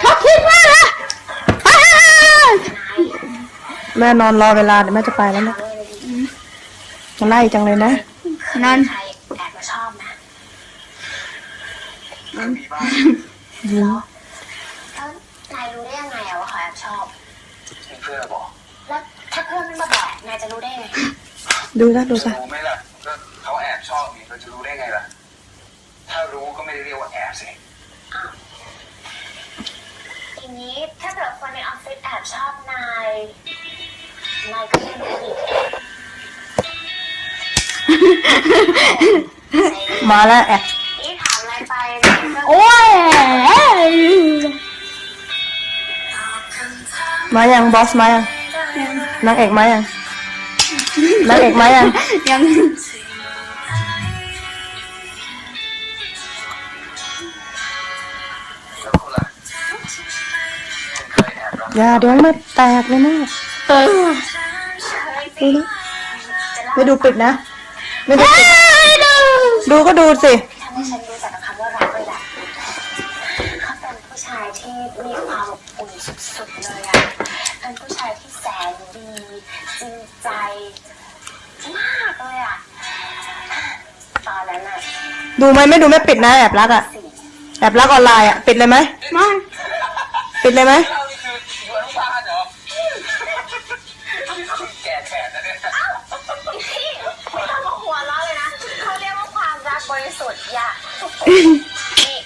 เขาคิดว่านะแม่นอนรอเวลาเดี๋ยวแม่จะไปแล้วนะจะไล่จังเลยนะ นอนใครแอบมาชอบนะมีบ้างยิ้มแล้วนายรู้ได้ยังไงอะว่าเขาแอบชอบมีเพื่อนบอกแล้วถ้าเพื่อนไม่มาบอกนายจะรู้ได้ไง ดูซะดูจะซะรู้ไหมล่ะก็เขาแอบชอบนี่เราจะรู้ได้ไงล่ะ ถ้ารู้ก็ไม่ได้เรียกว่าแอบสิทีนี้ถ้าเกิดคนในออฟฟิศแอบชอบนาย นายก็ไม่รู้อีกมาแล้วแอบนี่ถามอะไรไปนายก็โอ้ยมายังบอสมายังนางเอกมายังนางเอกมายัง ยัง ยแอบรักอย่าเดี๋ยวมาแตกเลยนะเออเคยสิไม่ดูปิดนะ ไม่ดูปิดดูก็ดูสิทำให้ฉันรู้จักกับคำว่ารักเลยแหละเขาเป็นผู้ชายที่มีความอบอุ่นสุดๆเลยอะเป็นผู้ชายที่แสนดีจริงใจมากเลยอะตอนนั้นอะดูไหมไม่ดูไม่ปิดนะแอบรักอะสี่แอบรักออนไลน์อะปิดเลยไหมมาปิดเลยไหม เรานี่คืออยู่อนุบาลเหรอแก่แขนนะเนี่ยพี่ไม่ต้องมาหัวเราะเลยนะเขาเรียกว่าความรักบริสุทธิ์อย่านี่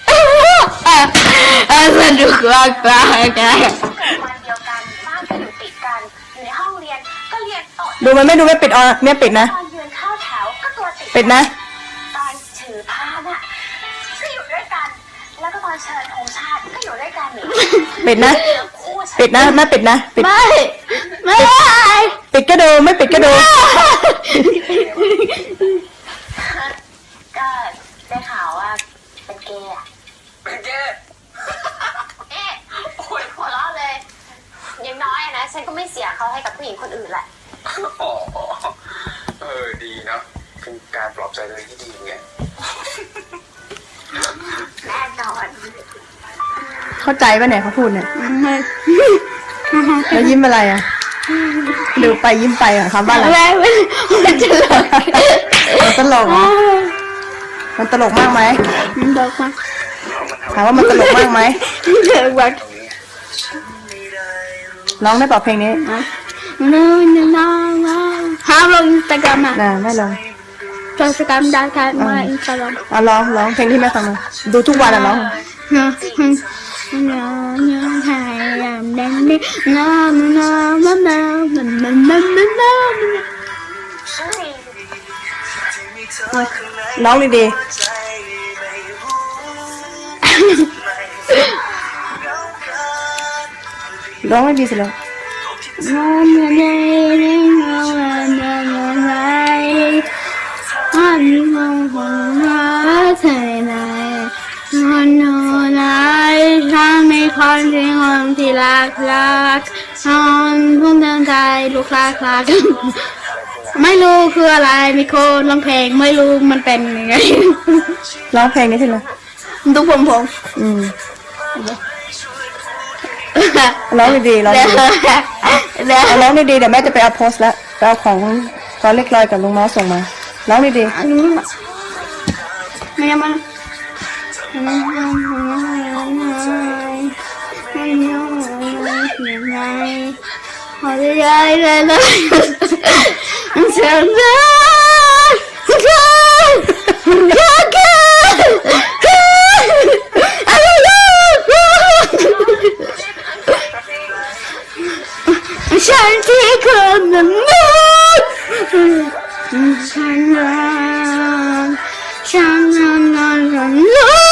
เออสนุกมากมากเลยเกิดวันเดียวกันบ้านก็อยู่ติดกันอยู่ในห้องเรียนก็เรียนต่อดูมันไม่ดูไม่ปิดออนเนี่ยปิดนะ ตอนยืนเข้าแถวก็ตัวติดปิดนะ ตอนถือผ้าน่ะก็อยู่ด้วยกัน แล้วก็ตอนเชิญธงชาติก็อยู่ด้วยกันนี่ปิดนะ คู่ฉัปิดนะแม่ปิดนะปิดไม่ไม่ปิดก็ดูไม่ปิดก็ดูก็ได้ข่าวว่าเป็นเกย์อะเป็นแก่เอ๊ะโอ้ยหัวเราะเลยอยังน้อยอะนะฉันก็ไม่เสียเขาให้กับผู้หญิงคนอื่นแหละอ๋อเออดีเนาะเป็นการปลอบใจตัวเองที่ดีไง เข้าใจป่ะเนี่ยเขาพูดเนี่ยแล้วยิ้มอะไรอะดูไปยิ้มไปอะคำว่าอะไรไม่ไม่มันจะหลอกมันตลกเหรอมันตลกมากไหมมันหลอกมากถามว่ามันตลกมากไหมเดือดมากตรงนี้ร้องได้เปล่าเพลงนี้น้องน้องน้องห้ามลงอินสตาแกรมอะน่ะไม่ลองลงอินสตาแกรมได้ค่ะมาอินสตาแกรมเอาร้องร้องเพลงที่แม่ฟังมาดูทุกวันอะร้อง น้องน้องน้องไทยยามแดงนี่น้องน้องน้องน้องน้อ คนที่รักรักน้องทุ่มเดินใจลูกคลาคลาไม่รู้คืออะไรมีคนร้องเพลงไม่รู้มันเป็นยังไงร้องเพลงนี้สิลูกทุกผมผมอืมร้องดีๆร้องเดี๋ยเดี๋ยวๆร้องดีๆเดี๋ยวแม่จะไปเอาโพสแล้วไปเอาของตอนเล็กลอยกับลุงเมาส่งมาร้องดีอันนี้ไม่ยังมัน Shannon, Shannon, Shannon,